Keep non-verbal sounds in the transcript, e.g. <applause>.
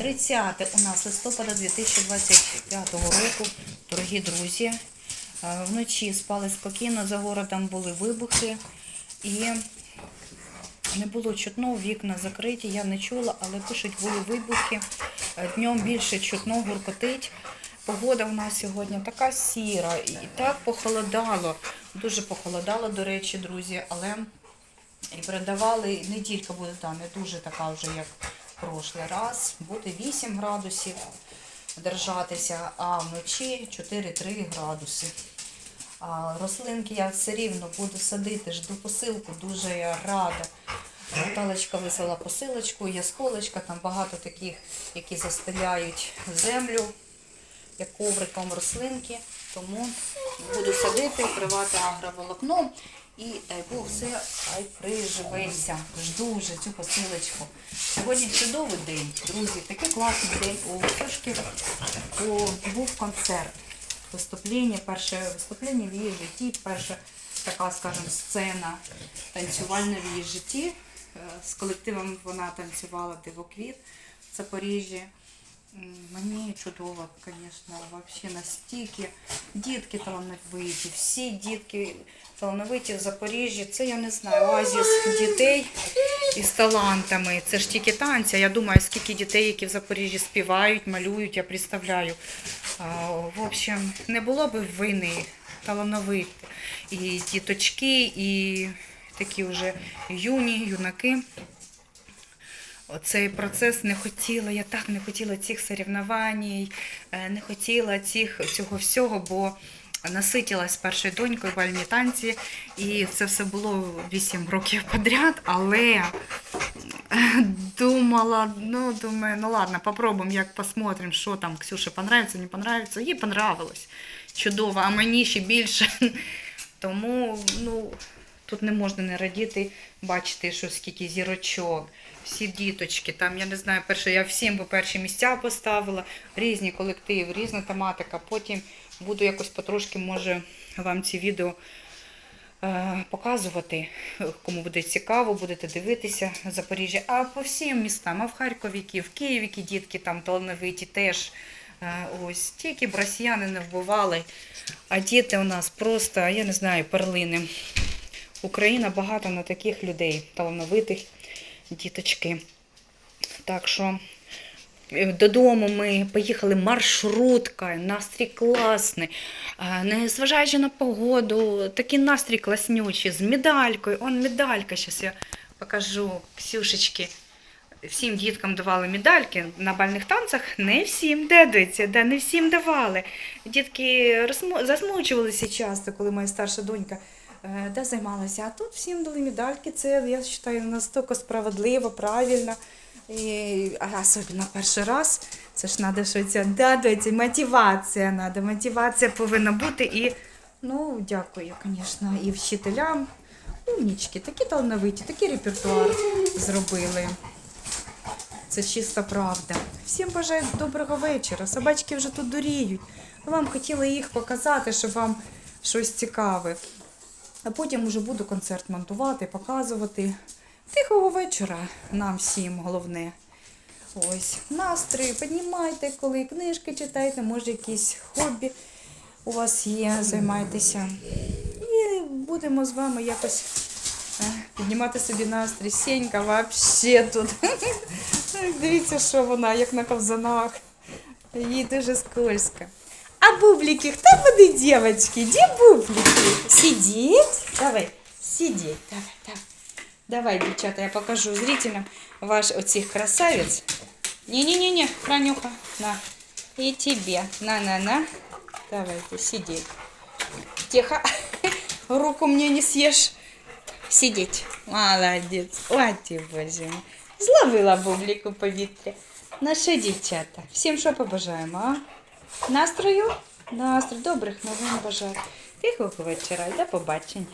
30 у нас листопада 2025 року, дорогі друзі. Е, Вночі спали спокійно, за городом були вибухи і не було чутно, вікна закриті, я не чула, але пишуть, були вибухи. Е, Днем більше чутно гуркотить. Погода у нас сьогодні така сіра і так похолодало. Дуже похолодало, до речі, друзі, але і передавали, неділька буде та, не дуже така вже, як прошлий раз. Буде 8 градусів держатися, а вночі 4-3 градуси. А рослинки я все рівно буду садити, жду посилку, дуже я рада. Наталочка вислала посилочку, є сполочка, там багато таких, які застеляють землю, як ковриком рослинки. Тому буду садити, вкривати агроволокном і дай Бог все хай приживеться. Жду вже цю посилочку. Сьогодні чудовий день, друзі, такий класний день. У Сушки був концерт. Виступлення, перше виступлення в її житті, перша така, скажімо, сцена танцювальна в її житті. Е, З колективом вона танцювала Дивоквіт в Запоріжжі. Мені чудово, звісно, взагалі настільки. Дітки талановиті, всі дітки талановиті в Запоріжжі. Це я не знаю, оазіс дітей із талантами. Це ж тільки танці. Я думаю, скільки дітей, які в Запоріжжі співають, малюють, я представляю. В общем, не було б вини талановиті. І діточки, і такі вже юні, юнаки. Оцей процес не хотіла, я так не хотіла цих соревнованій, е, не хотіла цих, цього всього, бо наситилась першою донькою бальні танці, і це все було 8 років подряд, але е, думала, ну, думаю, ну ладно, попробуємо, як посмотрим, що там Ксюше понравиться, не понравиться. Їй понравилось. Чудово, а мені ще більше. Тому, ну, Тут не можна не радіти, бачити, що скільки зірочок, всі діточки. Там, я не знаю, перше, я всім по перші місця поставила, різні колективи, різна тематика. Потім буду якось потрошки, може, вам ці відео е, показувати. Кому буде цікаво, будете дивитися Запоріжжя. А по всім містам, а в Харкові, які, в Києві, які дітки там талановиті теж. Е, Ось тільки б росіяни не вбивали, а діти у нас просто, я не знаю, перлини. Україна багата на таких людей, талановитих діточки. Так що е, додому ми поїхали маршруткою, настрій класний. Е, Незважаючи на погоду, такий настрій класнючий, з медалькою. Он медалька, зараз я покажу Ксюшечки. Всім діткам давали медальки на бальних танцях. Не всім, де дивіться, де не всім давали. Дітки засмучувалися часто, коли моя старша донька де займалася. А тут всім дали медальки. Це я вважаю настільки справедливо, правильно. І, а особливо перший раз. Це ж треба щось, да, мотивація треба, мотивація повинна бути. І ну, дякую, звісно, і вчителям. Умнічки, такі талановиті, такий репертуар зробили. Це чиста правда. Всім бажаю доброго вечора. Собачки вже тут дуріють. Ми вам хотіли їх показати, щоб вам щось цікаве. А потім вже буду концерт монтувати, показувати. Тихого вечора нам всім головне. Ось настрій, піднімайте, коли книжки читайте, може якісь хобі у вас є, займайтеся. І будемо з вами якось е, піднімати собі настрій. Сенька вообще тут. <laughs> Дивіться, що вона, як на ковзанах. Їй дуже скользко. А бублики, хто буде, дівчатки? Де бублики? Сидіть? Давай, сидіть. Давай, давай. Давай, дівчата, я покажу зрителям ваш оцих красавиц. Не-не-не-не, Франюха, на. И тебе. На-на-на. Давайте, сидеть. Тихо. <laughs> Руку мне не съешь. Сидеть. Молодець. Ой, ти боже. мій. Зловила бубліку повітря. Наші дівчата. Всім що побажаємо, а? Настрою? Настрою. Добрих новин бажаю. Тихого вечора і до побачення.